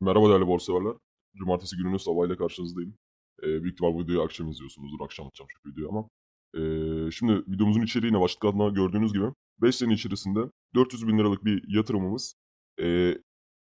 Merhaba değerli borsalarlar. Cumartesi gününün sabahıyla karşınızdayım. Eee, büyük ihtimal bu videoyu akşam izliyorsunuzdur. Akşam atacağım çünkü videoyu ama. Eee, şimdi videomuzun içeriğine başlık altında gördüğünüz gibi 5 sene içerisinde 400 bin liralık bir yatırımımız eee,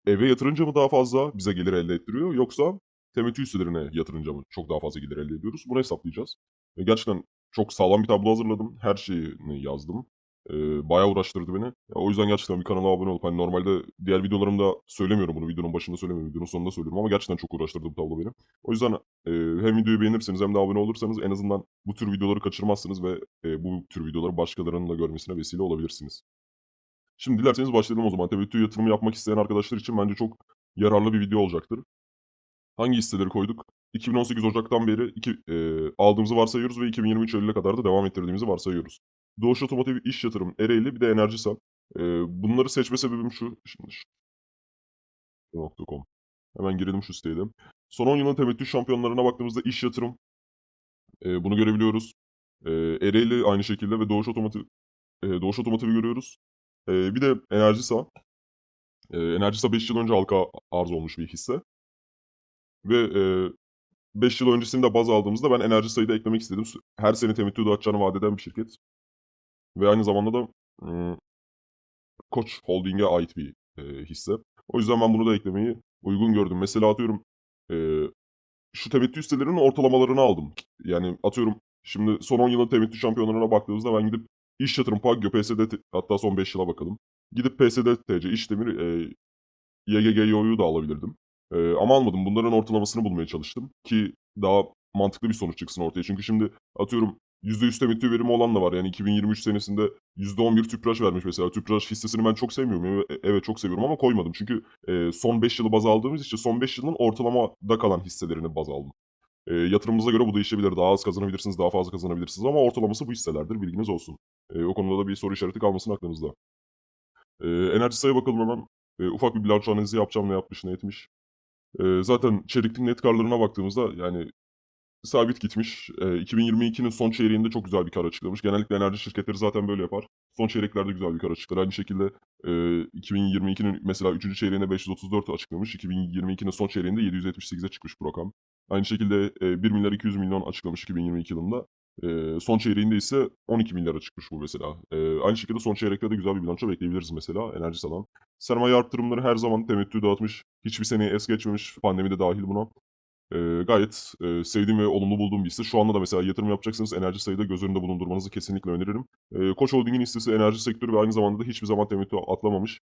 eve yatırınca mı daha fazla bize gelir elde ettiriyor yoksa temettü hisselerine yatırınca mı çok daha fazla gelir elde ediyoruz? Bunu hesaplayacağız. E, gerçekten çok sağlam bir tablo hazırladım. Her şeyini yazdım. Eee, bayağı uğraştırdı beni. Ya, o yüzden gerçekten bir kanala abone olup hani normalde diğer videolarımda söylemiyorum bunu. Videonun başında söylemiyorum. Videonun sonunda söylüyorum ama gerçekten çok uğraştırdı bu tablo beni. O yüzden eee, hem videoyu beğenirseniz hem de abone olursanız en azından bu tür videoları kaçırmazsınız ve eee, bu tür videoları başkalarının da görmesine vesile olabilirsiniz. Şimdi dilerseniz başlayalım o zaman. Temettü yatırımı yapmak isteyen arkadaşlar için bence çok yararlı bir video olacaktır. Hangi hisseleri koyduk? 2018 Ocak'tan beri iki, eee, aldığımızı varsayıyoruz ve 2023 Eylül'e kadar da devam ettirdiğimizi varsayıyoruz. Doğuş Otomotiv İş Yatırım, Ereğli bir de Enerjisal. Eee, bunları seçme sebebim şu. Şimdi şu-. Hemen girelim şu siteye de. Son 10 yılın temettü şampiyonlarına baktığımızda iş yatırım. eee, bunu görebiliyoruz. Eee, Ereğli aynı şekilde ve Doğuş Otomotiv eee, Doğuş Otomotiv'i görüyoruz. Eee, bir de Enerjisa. Eee, Enerjisa 5 yıl önce halka arz olmuş bir hisse. Ve 5 yıl öncesini de baz aldığımızda ben enerji sayıda eklemek istedim. Her sene temettü dağıtacağını vaat eden bir şirket. Ve aynı zamanda da ımm, Koç Holding'e ait bir eee, hisse. O yüzden ben bunu da eklemeyi uygun gördüm. Mesela atıyorum eee, şu temettü hisselerinin ortalamalarını aldım. Yani atıyorum şimdi son 10 yılın temettü şampiyonlarına baktığımızda ben gidip İş Yatırım Pagyo, PSD hatta son 5 yıla bakalım. Gidip PSD TC, İşdemir, eee YGGYO'yu da alabilirdim. Eee, ama almadım. Bunların ortalamasını bulmaya çalıştım ki daha mantıklı bir sonuç çıksın ortaya. Çünkü şimdi atıyorum %100 temettü verimi olan da var. Yani 2023 senesinde %11 Tüpraş vermiş mesela. Tüpraş hissesini ben çok sevmiyorum. Evet, çok seviyorum ama koymadım. Çünkü eee, son 5 yılı baz aldığımız için son 5 yılın ortalamada kalan hisselerini baz aldım. Eee, yatırımınıza göre bu değişebilir. Daha az kazanabilirsiniz, daha fazla kazanabilirsiniz ama ortalaması bu hisselerdir. Bilginiz olsun. Eee, o konuda da bir soru işareti kalmasın aklınızda. Eee Enerjisa'ya bakalım hemen. Eee, ufak bir bilanço analizi yapacağım. Ne yapmış, ne etmiş. Eee, zaten çeyreklik net karlarına baktığımızda yani sabit gitmiş. Eee, 2022'nin son çeyreğinde çok güzel bir kar açıklamış. Genellikle enerji şirketleri zaten böyle yapar. Son çeyreklerde güzel bir kar açıklar. Aynı şekilde eee 2022'nin mesela 3. çeyreğinde 534 açıklamış. 2022'nin son çeyreğinde 778'e çıkmış bu rakam. Aynı şekilde eee 1 milyar 200 milyon açıklamış 2022 yılında. Eee, son çeyreğinde ise 12 milyara çıkmış bu mesela. Eee, aynı şekilde son çeyrekte de güzel bir bilanço bekleyebiliriz mesela enerji salan. Sermaye arttırımları her zaman temettü dağıtmış. Hiçbir seneyi es geçmemiş. Pandemi de dahil buna. Eee, gayet, eee, sevdiğim ve olumlu bulduğum bir hisse. Şu anda da mesela yatırım yapacaksanız enerji sayıda göz önünde bulundurmanızı kesinlikle öneririm. Eee, Koç Holding'in hissesi enerji sektörü ve aynı zamanda da hiçbir zaman temettü atlamamış,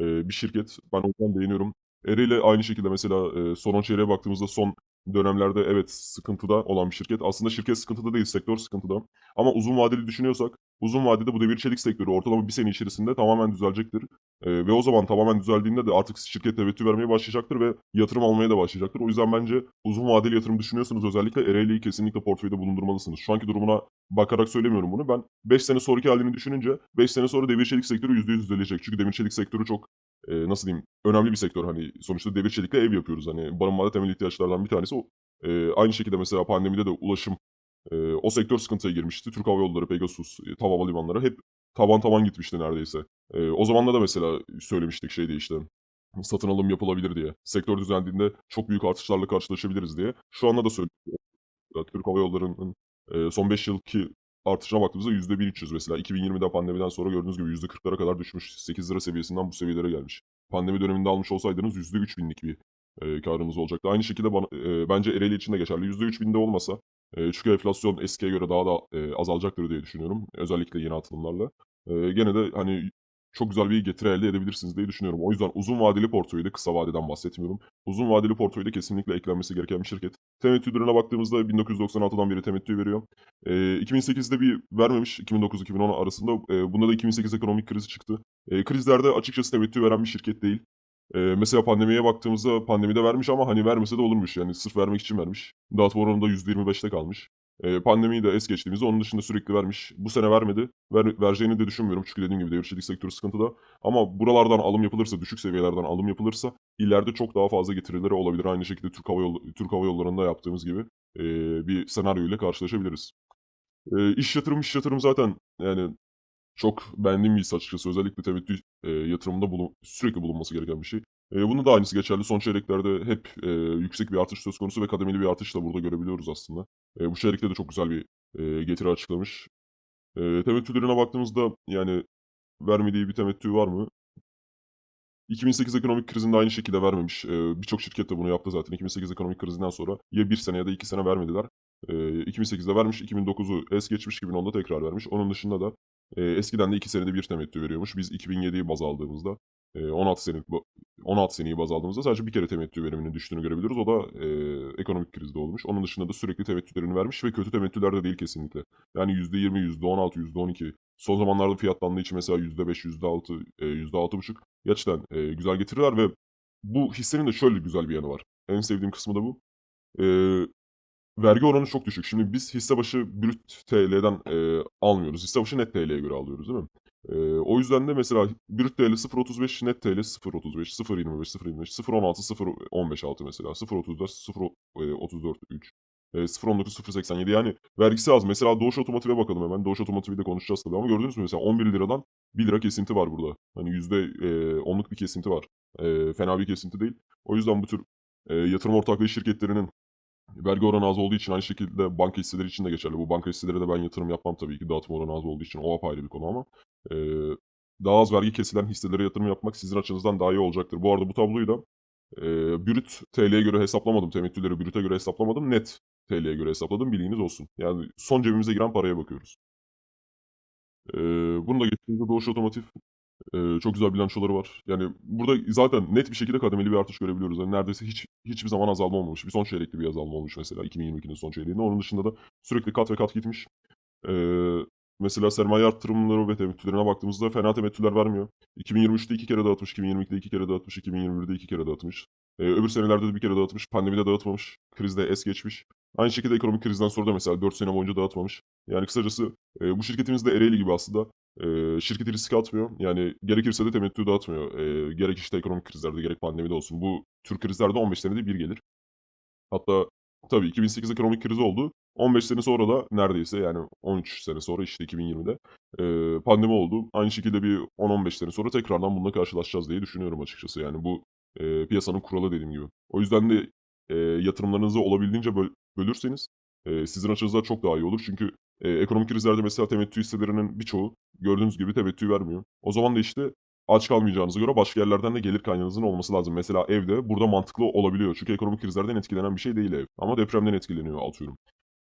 eee, bir şirket. Ben o yüzden beğeniyorum. Ereğli aynı şekilde mesela, eee, son 10 çeyreğe baktığımızda son dönemlerde evet sıkıntıda olan bir şirket. Aslında şirket sıkıntıda değil, sektör sıkıntıda. Ama uzun vadeli düşünüyorsak, uzun vadede bu demir çelik sektörü ortalama bir sene içerisinde tamamen düzelecektir. Eee, ve o zaman tamamen düzeldiğinde de artık şirket tevettü vermeye başlayacaktır ve yatırım almaya da başlayacaktır. O yüzden bence uzun vadeli yatırım düşünüyorsanız özellikle Ereğli'yi kesinlikle portföyde bulundurmalısınız. Şu anki durumuna bakarak söylemiyorum bunu. Ben 5 sene sonraki halini düşününce 5 sene sonra demir çelik sektörü %100 düzelecek. Çünkü demir çelik sektörü çok eee, nasıl diyeyim önemli bir sektör. Hani sonuçta demir çelikle ev yapıyoruz. Hani barınmada temel ihtiyaçlardan bir tanesi o. Eee, aynı şekilde mesela pandemide de ulaşım eee, o sektör sıkıntıya girmişti. Türk Hava Yolları, Pegasus, eee, TAV Havalimanları hep tavan tavan gitmişti neredeyse. Eee, o zamanlar da mesela söylemiştik şeyde işte, satın alım yapılabilir diye. Sektör düzeldiğinde çok büyük artışlarla karşılaşabiliriz diye. Şu anda da söylüyorum. Türk Hava Yolları'nın son 5 yılki artışına baktığımızda %1300 mesela. 2020'de pandemiden sonra gördüğünüz gibi %40'lara kadar düşmüş. £8 seviyesinden bu seviyelere gelmiş. Pandemi döneminde almış olsaydınız %3000'lik bir eee kârınız olacaktı. Aynı şekilde bana, eee, bence Ereğli için de geçerli. %3000'de olmasa eee, çünkü enflasyon eskiye göre daha da eee, azalacaktır diye düşünüyorum. Özellikle yeni atılımlarla. Eee, gene de hani çok güzel bir getiri elde edebilirsiniz diye düşünüyorum. O yüzden uzun vadeli portföyde, kısa vadeden bahsetmiyorum. Uzun vadeli portföyde kesinlikle eklenmesi gereken bir şirket. Temettülerine baktığımızda 1996'dan beri temettü veriyor. Eee, 2008'de bir vermemiş, 2009-2010 arasında. Eee, bunda da 2008 ekonomik krizi çıktı. Eee, krizlerde açıkçası temettü veren bir şirket değil. Eee, mesela pandemiye baktığımızda pandemide vermiş ama hani vermese de olurmuş. Yani sırf vermek için vermiş. Dağıtım oranında %25'te kalmış. Eee, pandemiyi de es geçtiğimizde onun dışında sürekli vermiş. Bu sene vermedi. Ver, vereceğini de düşünmüyorum. Çünkü dediğim gibi devir çelik sektörü sıkıntıda. Ama buralardan alım yapılırsa, düşük seviyelerden alım yapılırsa ileride çok daha fazla getirileri olabilir. Aynı şekilde Türk Hava, Yolu, Türk Hava Yolları'nda yaptığımız gibi eee, bir senaryo ile karşılaşabiliriz. Eee iş yatırım, iş yatırım zaten yani çok beğendiğim bir hisse açıkçası. Özellikle temettü eee, yatırımında bulun, sürekli bulunması gereken bir şey. Eee, bunda da aynısı geçerli. Son çeyreklerde hep, eee, yüksek bir artış söz konusu ve kademeli bir artış da burada görebiliyoruz aslında. Eee, bu çeyrekte de çok güzel bir, eee, getiri açıklamış. Eee, temettülerine baktığımızda, yani, vermediği bir temettü var mı? 2008 ekonomik krizinde aynı şekilde vermemiş. Eee, birçok şirket de bunu yaptı zaten. 2008 ekonomik krizinden sonra ya 1 sene ya da 2 sene vermediler. Eee, 2008'de vermiş, 2009'u es geçmiş, 2010'da tekrar vermiş. Onun dışında da, eee, eskiden de 2 senede 1 temettü veriyormuş. Biz 2007'yi baz aldığımızda, 16 senelik ba 16 seneyi baz aldığımızda sadece 1 kere temettü veriminin düştüğünü görebiliyoruz. O da, eee, ekonomik krizde olmuş. Onun dışında da sürekli temettülerini vermiş ve kötü temettüler de değil kesinlikle. Yani %20, %16, %12 son zamanlarda fiyatlandığı için mesela %5, %6, eee, %6,5 gerçekten, eee, güzel getiriler ve bu hissenin de şöyle güzel bir yanı var. En sevdiğim kısmı da bu. Eee, vergi oranı çok düşük. Şimdi biz hisse başı brüt TL'den, eee, almıyoruz. Hisse başı net TL'ye göre alıyoruz, değil mi? Eee, o yüzden de mesela brüt TL 0.35, net TL 0.35, 0.25, 0.25, 0.16, 0.156 mesela. 0.34, 0 eee, 34,3, eee, 0.19, 0.87 yani vergisi az. Mesela Doğuş Otomotiv'e bakalım hemen. Doğuş Otomotiv'i de konuşacağız tabii ama gördünüz mü mesela ₺11'dan ₺1 kesinti var burada. Hani yüzde, eee, onluk bir kesinti var. Eee, fena bir kesinti değil. O yüzden bu tür, eee, yatırım ortaklığı şirketlerinin vergi oranı az olduğu için aynı şekilde banka hisseleri için de geçerli. Bu banka hisselerine de ben yatırım yapmam tabii ki dağıtım oranı az olduğu için. O apayrı bir konu ama, eee, daha az vergi kesilen hisselere yatırım yapmak sizin açınızdan daha iyi olacaktır. Bu arada bu tabloyu da, eee, brüt TL'ye göre hesaplamadım. Temettüleri brüte göre hesaplamadım. Net TL'ye göre hesapladım. Bilginiz olsun. Yani son cebimize giren paraya bakıyoruz. Eee, bunu da geçtiğimizde Doğuş Otomotiv, eee, çok güzel bilançoları var. Yani burada zaten net bir şekilde kademeli bir artış görebiliyoruz. Hani neredeyse hiç hiçbir zaman azalma olmamış. Bir son çeyrekte bir azalma olmuş mesela 2022'nin son çeyreğinde. Onun dışında da sürekli kat ve kat gitmiş. Eee, mesela sermaye arttırımları ve temettülerine baktığımızda fena temettüler vermiyor. 2023'te 2 kere dağıtmış, 2022'de 2 kere dağıtmış, 2021'de 2 kere dağıtmış. Eee, öbür senelerde de 1 kere dağıtmış. Pandemide dağıtmamış. Krizde es geçmiş. Aynı şekilde ekonomik krizden sonra da mesela 4 sene boyunca dağıtmamış. Yani kısacası, eee, bu şirketimiz de Ereğli gibi aslında. Eee, şirketi riske atmıyor. Yani gerekirse de temettü dağıtmıyor. Eee, gerek işte ekonomik krizlerde gerek pandemide olsun. Bu tür krizler de 15 senede bir gelir. Hatta tabii 2008 ekonomik krizi oldu. 15 sene sonra da neredeyse yani 13 sene sonra işte 2020'de, eee, pandemi oldu. Aynı şekilde bir 10-15 sene sonra tekrardan bununla karşılaşacağız diye düşünüyorum açıkçası. Yani bu, eee, piyasanın kuralı dediğim gibi. O yüzden de, eee, yatırımlarınızı olabildiğince böl bölürseniz, eee, sizin açınızdan çok daha iyi olur. Çünkü, eee, ekonomik krizlerde mesela temettü hisselerinin birçoğu gördüğünüz gibi temettü vermiyor. O zaman da işte aç kalmayacağınıza göre başka yerlerden de gelir kaynağınızın olması lazım. Mesela evde burada mantıklı olabiliyor. Çünkü ekonomik krizlerden etkilenen bir şey değil ev ama depremden etkileniyor atıyorum.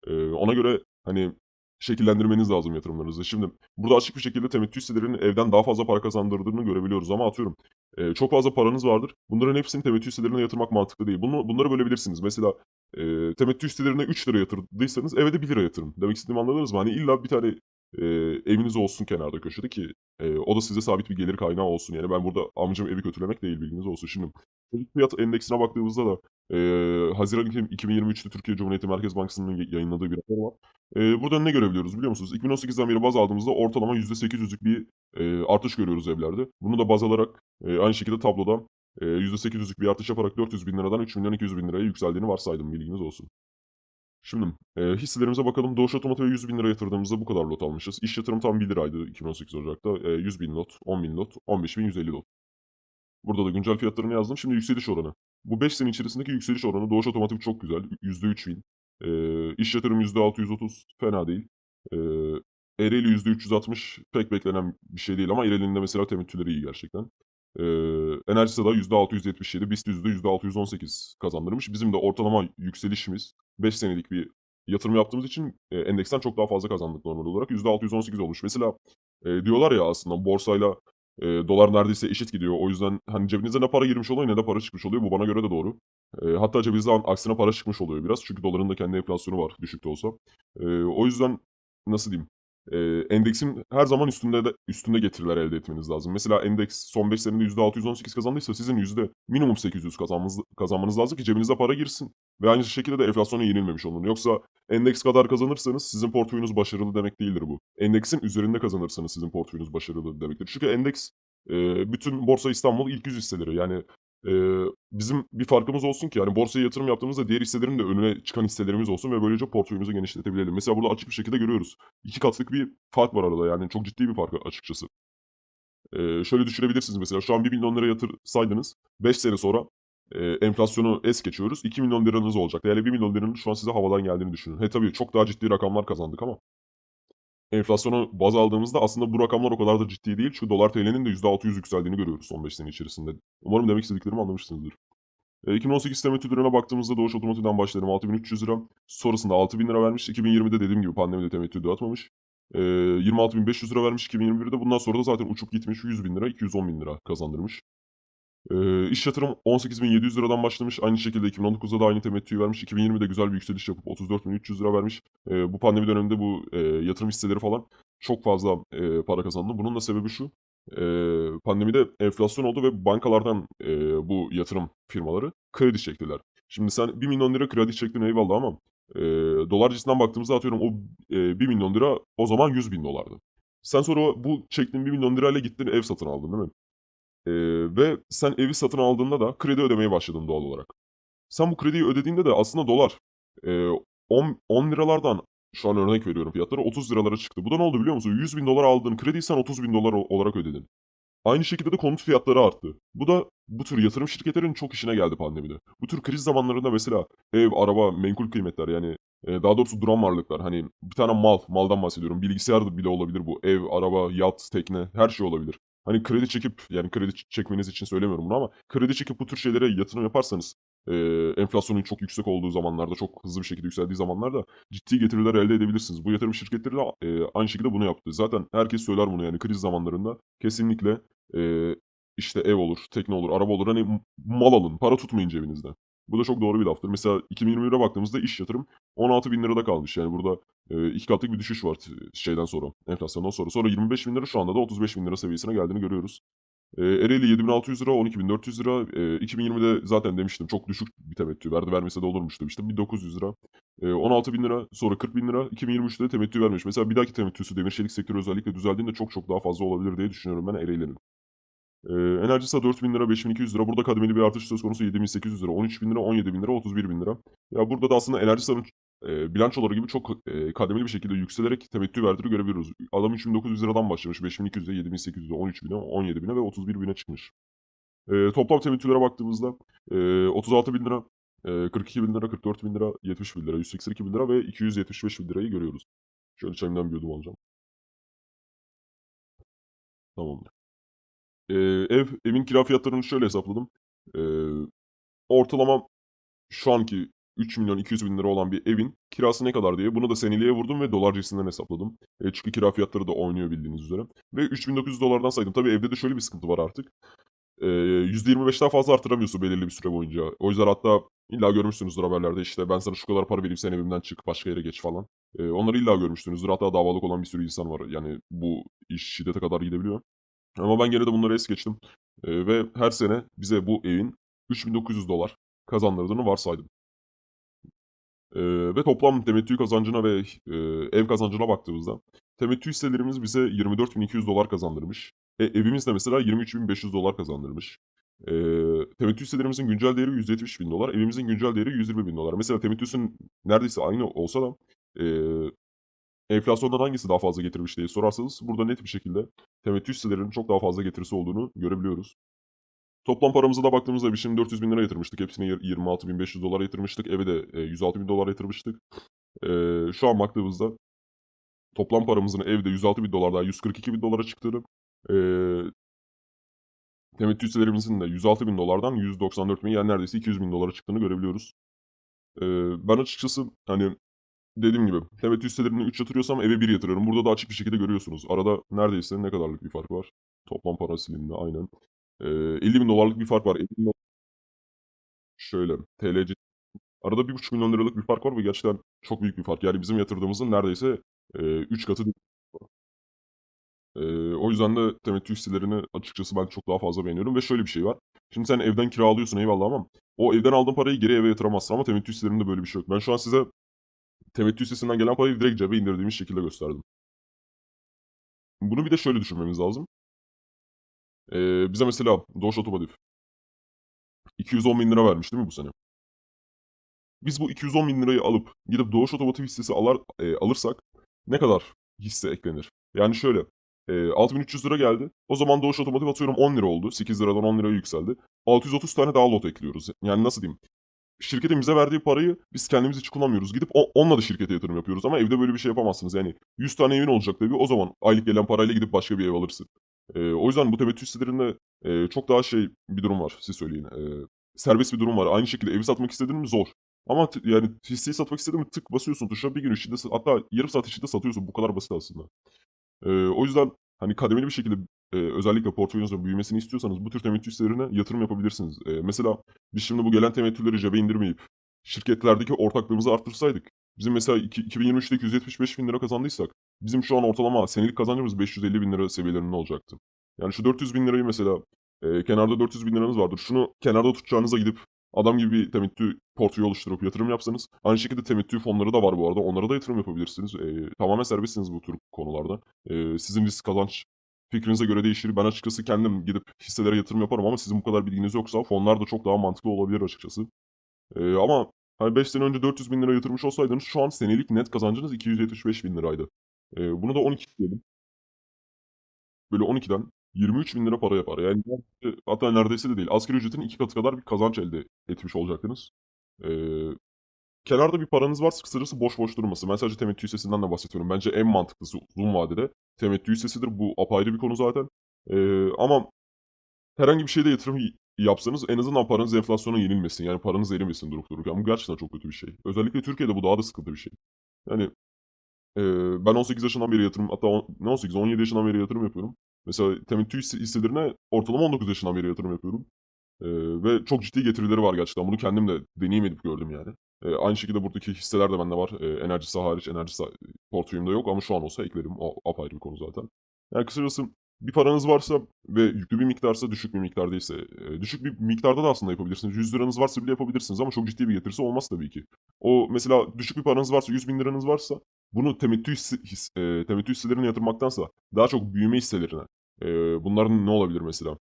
Eee, ona göre, hani, şekillendirmeniz lazım yatırımlarınızı. Şimdi burada açık bir şekilde temettü hisselerinin evden daha fazla para kazandırdığını görebiliyoruz ama atıyorum, eee, çok fazla paranız vardır. Bunların hepsini temettü hisselerine yatırmak mantıklı değil. Bunu bunları bölebilirsiniz. Mesela, eee, temettü hisselerine £3 yatırdıysanız eve de £1 yatırın. Demek istediğimi anladınız mı? Hani illa bir tane, eee, eviniz olsun kenarda köşede ki, eee, o da size sabit bir gelir kaynağı olsun. Yani ben burada amacım evi kötülemek değil bilginiz olsun. Şimdi fiyat endeksine baktığımızda da, eee, haziran iki 2023'te Türkiye Cumhuriyeti Merkez Bankası'nın ya yayınladığı bir rapor var. Eee, burada ne görebiliyoruz biliyor musunuz? 2018'den beri baz aldığımızda ortalama %800'lük bir, eee, artış görüyoruz evlerde. Bunu da baz alarak, eee, aynı şekilde tabloda, eee, %800'lük bir artış yaparak €400.000'dan €3.200.000'ya yükseldiğini varsaydım bilginiz olsun. Şimdi, eee, hisselerimize bakalım. Doğuş Otomotiv'e €100.000 yatırdığımızda bu kadar lot almışız. İş yatırım tam ₹1 2018 Ocak'ta. Eee, 100.000 lot, 10.000 lot, 15.150 lot. Burada da güncel fiyatlarını yazdım. Şimdi yükseliş oranı. Bu 5 sene içerisindeki yükseliş oranı Doğuş Otomotiv çok güzel. %3.000. Eee, iş yatırım %630 fena değil. Eee, Ereğli %360 pek beklenen bir şey değil ama Ereğli'nin de mesela temettüleri iyi gerçekten. Eee, Enerji Sada %677, BIST %618 kazandırmış. Bizim de ortalama yükselişimiz 5 senelik bir yatırım yaptığımız için, eee, endeksten çok daha fazla kazandık normal olarak. %618 olmuş. Mesela, eee, diyorlar ya aslında borsayla, eee, dolar neredeyse eşit gidiyor. O yüzden, hani, cebinize ne para girmiş oluyor ne de para çıkmış oluyor. Bu bana göre de doğru. Eee, hatta cebinizden aksine para çıkmış oluyor biraz. Çünkü doların da kendi enflasyonu var düşük de olsa. Eee, o yüzden nasıl diyeyim, eee, endeksin her zaman üstünde de üstünde getiriler elde etmeniz lazım. Mesela endeks son 5 senede %618 kazandıysa sizin yüzde minimum 800 kazanmanız kazanmanız lazım ki cebinize para girsin ve aynı şekilde de enflasyona yenilmemiş olun. Yoksa endeks kadar kazanırsanız sizin portföyünüz başarılı demek değildir bu. Endeksin üzerinde kazanırsanız sizin portföyünüz başarılı demektir. Çünkü endeks, eee, bütün Borsa İstanbul ilk 100 hisseleri. Yani, eee, bizim bir farkımız olsun ki, hani, borsaya yatırım yaptığımızda diğer hisselerin de önüne çıkan hisselerimiz olsun ve böylece portföyümüzü genişletebilelim. Mesela burada açık bir şekilde görüyoruz. 2 katlık bir fark var arada, yani çok ciddi bir fark açıkçası. Eee, şöyle düşünebilirsiniz mesela şu an 1 milyon lira yatırsaydınız 5 sene sonra, eee, enflasyonu es geçiyoruz, 2 milyon liranız olacaktı. Yani 1 milyon liranın şu an size havadan geldiğini düşünün. He, tabii çok daha ciddi rakamlar kazandık ama enflasyonu baz aldığımızda aslında bu rakamlar o kadar da ciddi değil. Çünkü dolar TL'nin de %600 yükseldiğini görüyoruz son 5 sene içerisinde. Umarım demek istediklerimi anlamışsınızdır. Eee, 2018 temettülerine baktığımızda Doğuş Otomotiv'den başlayalım £6.300 Sonrasında £6.000 vermiş. 2020'de dediğim gibi pandemide temettü dağıtmamış. Eee, £26.500 vermiş 2021'de. Bundan sonra da zaten uçup gitmiş £100.000 £210.000 kazandırmış. Eee, iş yatırım £18.700'dan başlamış. Aynı şekilde 2019'da da aynı temettüyü vermiş. 2020'de güzel bir yükseliş yapıp £34.300 vermiş. Eee, bu pandemi döneminde bu, eee, yatırım hisseleri falan çok fazla, eee, para kazandı. Bunun da sebebi şu: Eee, pandemide enflasyon oldu ve bankalardan, eee, bu yatırım firmaları kredi çektiler. Şimdi sen £1.000.000 kredi çektin eyvallah ama, eee, dolar cinsinden baktığımızda atıyorum o, eee, £1.000.000 o zaman $100.000'dı. Sen sonra bu çektiğin £1.000.000'yla gittin ev satın aldın, değil mi? Eee, ve sen evi satın aldığında da kredi ödemeye başladın doğal olarak. Sen bu krediyi ödediğinde de aslında dolar, eee, on on şu an örnek veriyorum fiyatları, £30'lara çıktı. Bu da ne oldu biliyor musun? $100.000 aldığın krediyi sen $30.000 o olarak ödedin. Aynı şekilde de konut fiyatları arttı. Bu da bu tür yatırım şirketlerinin çok işine geldi pandemide. Bu tür kriz zamanlarında mesela ev, araba, menkul kıymetler yani, daha doğrusu duran varlıklar, hani bir tane mal, maldan bahsediyorum. Bilgisayar bile olabilir bu. Ev, araba, yat, tekne her şey olabilir. Hani kredi çekip, yani kredi çekmeniz için söylemiyorum bunu ama kredi çekip bu tür şeylere yatırım yaparsanız, eee, enflasyonun çok yüksek olduğu zamanlarda, çok hızlı bir şekilde yükseldiği zamanlarda ciddi getiriler elde edebilirsiniz. Bu yatırım şirketleri de, eee, aynı şekilde bunu yaptı. Zaten herkes söyler bunu yani kriz zamanlarında kesinlikle, eee, işte ev olur, tekne olur, araba olur, hani mal alın, para tutmayın cebinizde. Bu da çok doğru bir laftır. Mesela 2021'e baktığımızda iş yatırım £16.000'da kalmış. Yani burada, eee, 2 katlık bir düşüş var şeyden sonra, enflasyondan sonra. Sonra £25.000 şu anda da £35.000 seviyesine geldiğini görüyoruz. Eee, Ereğli £7.600 £12.400 eee, 2020'de zaten demiştim çok düşük bir temettü verdi, vermese de olurmuş demiştim. £1.900 eee, £16.000 sonra £40.000 2023'te de temettü vermemiş. Mesela bir dahaki temettüsü demir çelik sektörü özellikle düzeldiğinde çok çok daha fazla olabilir diye düşünüyorum ben Ereğli'nin. Eee, Enerjisa £4.000 5.200 Burada kademeli bir artış söz konusu £7.800 £13.000 £17.000 £31.000 Ya, burada da aslında Enerjisa'nın, eee, bilançoları gibi çok, eee, kademeli bir şekilde yükselerek temettü verdiğini görebiliyoruz. Adam £3.900'dan başlamış, 5.200'e, 7.800'e, 13.000'e, 17.000'e ve 31.000'e çıkmış. Eee, toplam temettülere baktığımızda, eee, £36.000 eee, £42.000 £44.000 £70.000 £182.000 ve £275.000'yı görüyoruz. Şöyle çayımdan bir yudum alacağım. Tamamdır. Eee, ev evin kira fiyatlarını şöyle hesapladım. Eee, ortalama şu anki €3.200.000 olan bir evin kirası ne kadar diye bunu da seneliğe vurdum ve dolar cinsinden hesapladım. Eee, çünkü kira fiyatları da oynuyor bildiğiniz üzere ve $3.900'dan saydım. Tabii evde de şöyle bir sıkıntı var artık. Eee, %25'ten fazla artıramıyorsun belirli bir süre boyunca. O yüzden hatta illa görmüşsünüzdür haberlerde, işte, "Ben sana şu kadar para vereyim, sen evimden çık, başka yere geç." falan. Eee, onları illa görmüşsünüzdür. Hatta davalık olan bir sürü insan var. Yani bu iş şiddete kadar gidebiliyor. Ama ben gene de bunları es geçtim, eee, ve her sene bize bu evin $3.900 kazandırdığını varsaydım. Eee, ve toplam temettü kazancına ve, eee, ev kazancına baktığımızda temettü hisselerimiz bize $24.200 kazandırmış. E, evimiz de mesela $23.500 kazandırmış. Eee, temettü hisselerimizin güncel değeri $170.000 evimizin güncel değeri $120.000 Mesela temettüsünün neredeyse aynı olsa da, eee, enflasyondan hangisi daha fazla getirmiş diye sorarsanız burada net bir şekilde temettü hisselerinin çok daha fazla getirisi olduğunu görebiliyoruz. Toplam paramıza da baktığımızda biz şimdi £400.000 yatırmıştık. Hepsine yir $26.500 yatırmıştık. Eve de, eee, $106.000 yatırmıştık. Eee, şu an baktığımızda toplam paramızın evde $106.000'dan $142.000'a çıktığını, eee temettü hisselerimizin de $106.000'dan $194.000 yani neredeyse $200.000'a çıktığını görebiliyoruz. Ben açıkçası, hani, dediğim gibi temettü hisselerini 3 yatırıyorsam eve 1 yatırıyorum. Burada da açık bir şekilde görüyorsunuz. Arada neredeyse ne kadarlık bir fark var? Toplam para silindi aynen. Eee, $50.000'lık bir fark var. Şöyle, TL cin arada $1.500.000'lık bir fark var ve gerçekten çok büyük bir fark. Yani bizim yatırdığımızın neredeyse, eee, 3 katı Eee, o yüzden de temettü hisselerini açıkçası ben çok daha fazla beğeniyorum ve şöyle bir şey var. Şimdi sen evden kira alıyorsun eyvallah ama o evden aldığın parayı geri eve yatıramazsın ama temettü hisselerinde böyle bir şey yok. Ben şu an size temettü hissesinden gelen parayı direkt cebe indirdiğimiz şekilde gösterdim. Bunu bir de şöyle düşünmemiz lazım. Eee, bize mesela Doğuş Otomotiv €210.000 vermiş değil mi bu sene? Biz bu €210.000'yı alıp gidip Doğuş Otomotiv hissesi alar eee, alırsak ne kadar hisse eklenir? Yani şöyle, E, 6300 lira geldi. O zaman Doğuş Otomotiv atıyorum 10 lira oldu. 8 liradan 10 liraya yükseldi. 630 tane daha lot ekliyoruz. Yani nasıl diyeyim? Şirketin bize verdiği parayı biz kendimiz hiç kullanmıyoruz. Gidip o- onunla da şirkete yatırım yapıyoruz. Ama evde böyle bir şey yapamazsınız. Yani 100 tane evin olacak tabii. O zaman aylık gelen parayla gidip başka bir ev alırsın. E, o yüzden bu temettü hisselerinde e, çok daha şey bir durum var. Siz söyleyin. E, serbest bir durum var. Aynı şekilde evi satmak istediğin mi zor. Ama yani hisseyi satmak istediğin mi tık basıyorsun tuşa bir gün içinde hatta yarım saat içinde satıyorsun. Bu kadar basit aslında. Ee, o yüzden hani kademeli bir şekilde e, özellikle portföyünüzün büyümesini istiyorsanız bu tür temettü hisselerine yatırım yapabilirsiniz. Ee, mesela biz şimdi bu gelen temettüleri cebe indirmeyip şirketlerdeki ortaklığımızı arttırsaydık bizim mesela iki- 2023'te 275 bin lira kazandıysak bizim şu an ortalama senelik kazancımız 550 bin lira seviyelerinde olacaktı. Yani şu 400 bin lirayı mesela e, kenarda 400 bin liranız vardır. Şunu kenarda tutacağınıza gidip adam gibi bir temettü portföyü oluşturup yatırım yapsanız aynı şekilde temettü fonları da var bu arada. Onlara da yatırım yapabilirsiniz. E, tamamen serbestsiniz bu tür konularda. Ee, sizin risk kazanç fikrinize göre değişir. Ben açıkçası kendim gidip hisselere yatırım yaparım ama sizin bu kadar bilginiz yoksa fonlar da çok daha mantıklı olabilir açıkçası. Ee, ama hani 5 sene önce 400 bin lira yatırmış olsaydınız şu an senelik net kazancınız 275 bin liraydı. Ee, bunu da 12 diyelim. Böyle 12'den 23 bin lira para yapar. Yani hatta neredeyse de değil. Asgari ücretin iki katı kadar bir kazanç elde etmiş olacaktınız. Ee, kenarda bir paranız varsa kısacası boş boş durması. Ben sadece temettü hissesinden de bahsediyorum. Bence en mantıklısı uzun vadede temettü hissesidir. Bu apayrı bir konu zaten. Ee, ama herhangi bir şeyde yatırım yapsanız en azından paranız enflasyona yenilmesin. Yani paranız erimesin durup dururken. Bu gerçekten çok kötü bir şey. Özellikle Türkiye'de bu daha da sıkıntı bir şey. Yani ee, ben 18 yaşından beri yatırım hatta on- ne 18 17 yaşından beri yatırım yapıyorum. Mesela temettü hisse- hisselerine ortalama 19 yaşından beri yatırım yapıyorum. Ee, ve çok ciddi getirileri var gerçekten. Bunu kendim de deneyim edip gördüm yani. Ee, aynı şekilde buradaki hisseler de bende var. Ee, enerjisi hariç enerjisi portföyümde yok ama şu an olsa eklerim. O apayrı bir konu zaten. Yani kısacası bir paranız varsa ve yüklü bir miktarsa düşük bir miktar değilse e, düşük bir miktarda da aslında yapabilirsiniz. 100 liranız varsa bile yapabilirsiniz ama çok ciddi bir getirisi olmaz tabii ki. O mesela düşük bir paranız varsa 100 bin liranız varsa bunu temettü, hisse, his, e, temettü hisselerine yatırmaktansa daha çok büyüme hisselerine. E, bunların ne olabilir mesela?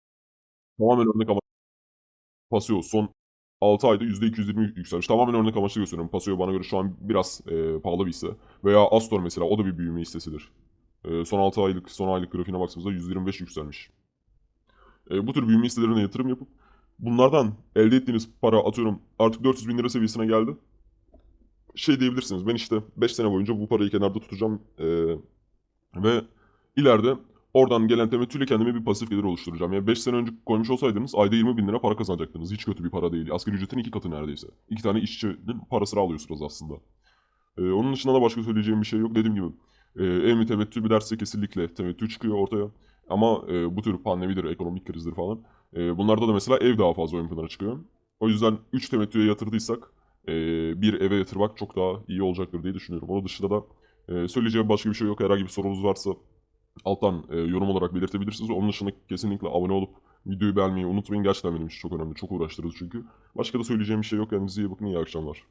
Tamamen örnek ama Paseo son 6 ayda %220 yükselmiş. Tamamen örnek amaçlı gösteriyorum. Paseo bana göre şu an biraz e, pahalı bir hisse. Veya Astor mesela o da bir büyüme hissesidir. E, son 6 aylık son aylık grafiğine baktığımızda %25 yükselmiş. E, bu tür büyüme hisselerine yatırım yapıp bunlardan elde ettiğiniz para atıyorum artık 400 bin lira seviyesine geldi. Şey diyebilirsiniz ben işte 5 sene boyunca bu parayı kenarda tutacağım e, ve ileride oradan gelen temettüyle kendime bir pasif gelir oluşturacağım. Yani 5 sene önce koymuş olsaydınız ayda 20 bin lira para kazanacaktınız. Hiç kötü bir para değil. Asgari ücretin iki katı neredeyse. İki tane işçinin parasını alıyorsunuz aslında. Ee, onun dışında da başka söyleyeceğim bir şey yok. Dediğim gibi e, ev mi temettü bir derse kesinlikle temettü çıkıyor ortaya. Ama e, bu tür pandemidir, ekonomik krizdir falan. E, bunlarda da mesela ev daha fazla ön plana çıkıyor. O yüzden 3 temettüye yatırdıysak e, bir eve yatırmak çok daha iyi olacaktır diye düşünüyorum. Onun dışında da e, söyleyeceğim başka bir şey yok. Herhangi bir sorunuz varsa alttan e, yorum olarak belirtebilirsiniz. Onun dışında kesinlikle abone olup videoyu beğenmeyi unutmayın. Gerçekten benim için çok önemli. Çok uğraştırıcı çünkü. Başka da söyleyeceğim bir şey yok. Kendinize iyi bakın. İyi akşamlar.